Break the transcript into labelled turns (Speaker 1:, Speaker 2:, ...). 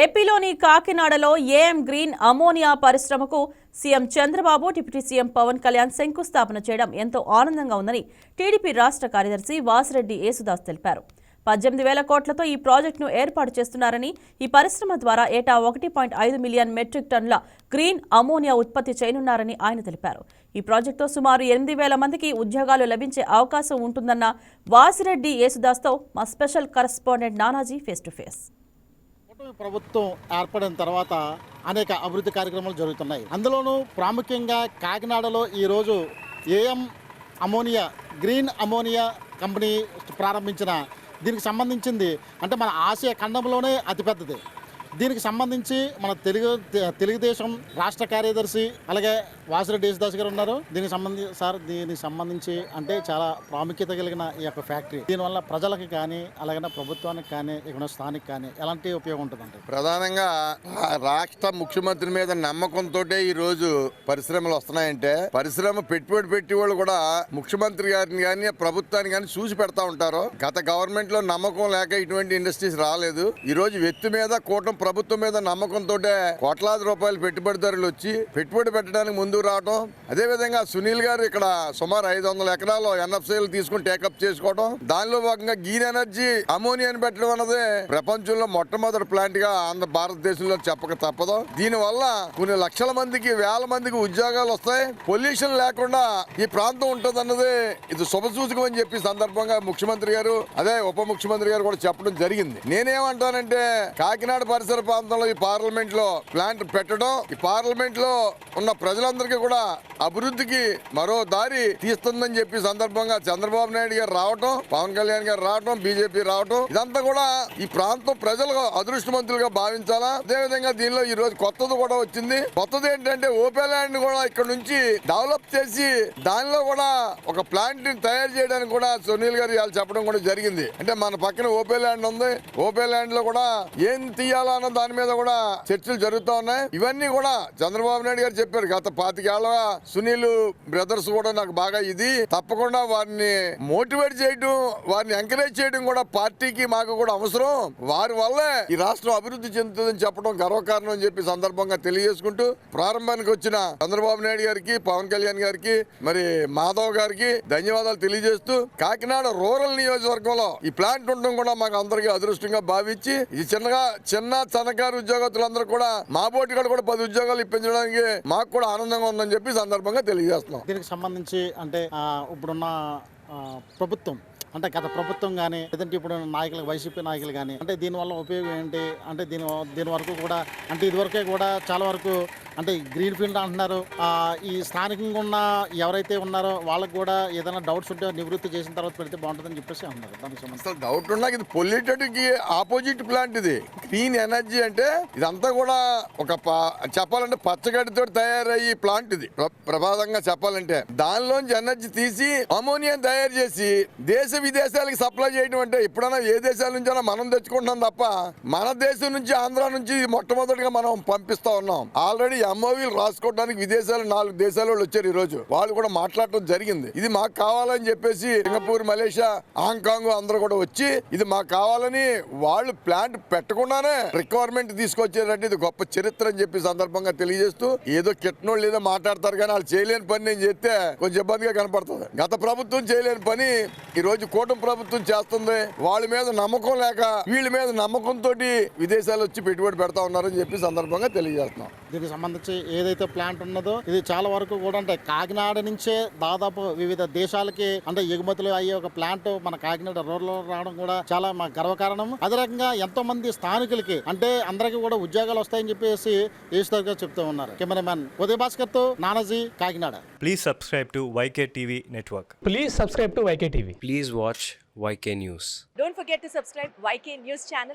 Speaker 1: ఏపీలోని కాకినాడలో AM green ammonia పరిశ్రమకు CM Chandrababu deputy CM Pawan Kalyan శంకుస్థాపన చేయడం ఎంతో ఆనందంగా ఉందని టీడీపీ రాష్ట్ర కార్యదర్శి వాసిరెడ్డి యేసుదాస్ తెలిపారు. పద్దెనిమిది వేల కోట్లతో ఈ ప్రాజెక్టును ఏర్పాటు చేస్తున్నారని ఈ పరిశ్రమ ద్వారా ఏటా ఒకటి పాయింట్ ఐదు మిలియన్ మెట్రిక్ టన్నుల గ్రీన్ అమోనియా ఉత్పత్తి చేయనున్నారని ఆయన తెలిపారు. ఈ ప్రాజెక్టుతో సుమారు ఎనిమిది వేల మందికి ఉద్యోగాలు లభించే అవకాశం ఉంటుందన్న వాసిరెడ్డి యేసుదాస్తో మా special correspondent Nanaji face to face.
Speaker 2: ప్రభుత్వం ఏర్పడిన తర్వాత అనేక అభివృద్ధి కార్యక్రమాలు జరుగుతున్నాయి. అందులోనూ ప్రాముఖ్యంగా కాకినాడలో ఈరోజు AM ammonia green ammonia company ప్రారంభించిన దీనికి సంబంధించింది అంటే మన ఆసియా ఖండంలోనే అతిపెద్దది. దీనికి సంబంధించి మన తెలుగు తెలుగుదేశం రాష్ట్ర కార్యదర్శి అలాగే వాసిరెడ్డి యేసుదాస్ గారు ఉన్నారు. దీనికి సంబంధించి సార్ దీనికి సంబంధించి అంటే చాలా ప్రాముఖ్యత కలిగిన ఈ యొక్క ఫ్యాక్టరీ. దీనివల్ల ప్రజలకు కానీ అలాగే ప్రభుత్వానికి కానీ ఇక్కడ స్థానిక కానీ ఎలాంటి ఉపయోగం ఉంటుందంటే
Speaker 3: ప్రధానంగా రాష్ట్ర ముఖ్యమంత్రి మీద నమ్మకంతో ఈ రోజు పరిశ్రమలు వస్తున్నాయంటే పరిశ్రమ పెట్టుబడి పెట్టి వాళ్ళు కూడా ముఖ్యమంత్రి గారిని కానీ ప్రభుత్వాన్ని కానీ చూసి పెడతా ఉంటారు. గత గవర్నమెంట్లో నమ్మకం లేక ఇటువంటి ఇండస్ట్రీస్ రాలేదు. ఈ రోజు వ్యక్తి మీద కూటమి ప్రభుత్వం మీద నమ్మకంతో కోట్లాది రూపాయలు పెట్టుబడిదారులు వచ్చి పెట్టుబడి పెట్టడానికి ముందుకు రావడం అదే విధంగా సునీల్ గారు ఇక్కడ సుమారు ఐదు వందల ఎకరాలు ఎన్ఎఫ్సీలు తీసుకుని టేకప్ చేసుకోవడం దానిలో భాగంగా గ్రీన్ ఎనర్జీ అమోనియాని పెట్టడం అన్నది ప్రపంచంలో మొట్టమొదటి ప్లాంట్గా ఆంధ్ర భారతదేశంలో చెప్పక తప్పదు. దీని వల్ల కొన్ని లక్షల మందికి వేల మందికి ఉద్యోగాలు వస్తాయి. పొల్యూషన్ లేకుండా ఈ ప్రాంతం ఉంటుంది అన్నది ఇది శుభసూచకం అని చెప్పి సందర్భంగా ముఖ్యమంత్రి గారు అదే ఉప ముఖ్యమంత్రి గారు కూడా చెప్పడం జరిగింది. నేనేమంటానంటే కాకినాడ పరిసర ప్రాంతంలో ఈ పార్లమెంట్లో ప్లాంట్ పెట్టడం ఈ పార్లమెంట్లో ఉన్న ప్రజలందరికీ కూడా అభివృద్ధికి మరో దారి తీస్తుందని చెప్పి సందర్భంగా చంద్రబాబు నాయుడు గారు రావటం పవన్ కళ్యాణ్ గారు రావటం బీజేపీ రావటం ఇదంతా కూడా ఈ ప్రాంతం ప్రజలు అదృష్టవంతులుగా భావించాలా? అదే విధంగా దీనిలో ఈ రోజు కొత్తది కూడా వచ్చింది. కొత్తది ఏంటంటే ఓపెన్ ల్యాండ్ కూడా ఇక్కడ నుంచి డెవలప్ చేసి దానిలో కూడా ఒక ప్లాంట్ని తయారు చేయడానికి కూడా సునీల్ గారు చెప్పడం కూడా జరిగింది. అంటే మన పక్కన ఓపెన్ ల్యాండ్ ఉంది. ఓపెన్ ల్యాండ్లో కూడా ఏం తీయాలని అన్న దాని మీద కూడా చర్చలు జరుగుతూ ఉన్నాయి. ఇవన్నీ కూడా చంద్రబాబు నాయుడు గారు చెప్పారు. గత పాతికేళ్ళగా సునీల్ బ్రదర్స్ కూడా నాకు బాగా ఇది. తప్పకుండా వారిని మోటివేట్ చేయడం వారిని ఎంకరేజ్ చేయడం కూడా పార్టీకి మాకు కూడా అవసరం. వారి వల్లే ఈ రాష్ట్రం అభివృద్ధి చెందుతుందని చెప్పడం గర్వకారణం అని చెప్పి సందర్భంగా తెలియజేసుకుంటూ ప్రారంభానికి వచ్చిన చంద్రబాబు నాయుడు గారికి పవన్ కళ్యాణ్ గారికి మరి మాధవ్ గారికి ధన్యవాదాలు తెలియజేస్తూ కాకినాడ రూరల్ నియోజకవర్గంలో ఈ ప్లాంట్ ఉండడం కూడా మాకు అందరికీ అదృష్టంగా భావించి ఇది చిన్నగా చిన్న సన్నకారు ఉద్యోగస్తులందరూ కూడా మా బోటి కూడా పది ఉద్యోగాలు ఇప్పించడానికి మాకు కూడా ఆనందంగా ఉందని చెప్పి సందర్భంగా తెలియజేస్తున్నాం.
Speaker 2: దీనికి సంబంధించి అంటే ఇప్పుడున్న ప్రభుత్వం అంటే గత ప్రభుత్వం కానీ లేదంటే ఇప్పుడు నాయకులు వైసీపీ నాయకులు కానీ అంటే దీనివల్ల ఉపయోగం ఏంటి? అంటే దీని దీని వరకు కూడా అంటే ఇదివరకే కూడా చాలా వరకు అంటే గ్రీన్ ఫీల్డ్ అంటున్నారు. ఈ స్థానికంగా ఉన్న ఎవరైతే ఉన్నారో వాళ్ళకి కూడా ఏదైనా డౌట్స్ ఉంటే నివృత్తి చేసిన తర్వాత పెడితే బాగుంటుందని చెప్పేసి అంటున్నారు. దానికి
Speaker 3: డౌట్ ఉన్నా ఇది పొల్యూటెడ్కి ఆపోజిట్ ప్లాంట్ ఇది. క్లీన్ ఎనర్జీ అంటే ఇదంతా కూడా ఒక చెప్పాలంటే పచ్చగడ్డితో తయారయ్యి ప్లాంట్ ఇది. ప్ర- ప్రమాదంగా చెప్పాలంటే. దానిలోంచి ఎనర్జీ తీసి అమోనియా తయారు చేసి దేశ విదేశాలకు సప్లై చేయడం అంటే ఎప్పుడైనా ఏ దేశాల నుంచైనా మనం తెచ్చుకుంటున్నాం తప్ప మన దేశం నుంచి ఆంధ్ర నుంచి మొట్టమొదటిగా మనం పంపిస్తా ఉన్నాం. ఆల్రెడీ ఎంఓవీలు రాసుకోవడానికి విదేశాలు నాలుగు దేశాల వాళ్ళు వచ్చారు ఈ రోజు వాళ్ళు కూడా మాట్లాడటం జరిగింది. ఇది మాకు కావాలని చెప్పేసి సింగపూర్ మలేషియా హాంకాంగ్ అందరూ కూడా వచ్చి ఇది మాకు కావాలని వాళ్ళు ప్లాంట్ పెట్టకుండా పెట్టకుండానే రిక్వైర్మెంట్ తీసుకొచ్చేటట్టు ఇది గొప్ప చరిత్ర అని చెప్పి సందర్భంగా తెలియజేస్తూ ఏదో కిట్నోళ్ళు ఏదో మాట్లాడతారు కానీ వాళ్ళు చేయలేని పని నేను చేస్తే కొంచెం ఇబ్బందిగా కనపడుతుంది. గత ప్రభుత్వం చేయలేని పని ఈ రోజు కూటమి ప్రభుత్వం చేస్తుంది. వాళ్ళ మీద నమ్మకం లేక వీళ్ళ మీద నమ్మకంతో విదేశాలు వచ్చి పెట్టుబడి పెడతా ఉన్నారని చెప్పి సందర్భంగా తెలియజేస్తున్నాం.
Speaker 2: దీనికి సంబంధించి ఏదైతే ప్లాంట్ ఉన్నదో ఇది చాలా వరకు కూడా అంటే కాకినాడ నుంచే దాదాపు వివిధ దేశాలకి అంటే ఎగుమతులు అయ్యే ఒక ప్లాంట్ మన కాకినాడ రోడ్లో రావడం కూడా చాలా మా గర్వకారణం. అదే రకంగా ఎంతో మంది స్థానిక కార్మికులకి అంటే అందరికి కూడా ఉద్యోగాలు వస్తాయని చెప్పేసి ఈశ్వర్ చెప్తూ ఉన్నారు. Cameraman Udaya భాస్కర్తో Nanaji Kakinada.
Speaker 4: Please subscribe to YK TV network
Speaker 5: please subscribe to YK TV
Speaker 6: please watch YK news
Speaker 1: don't forget to subscribe YK news channel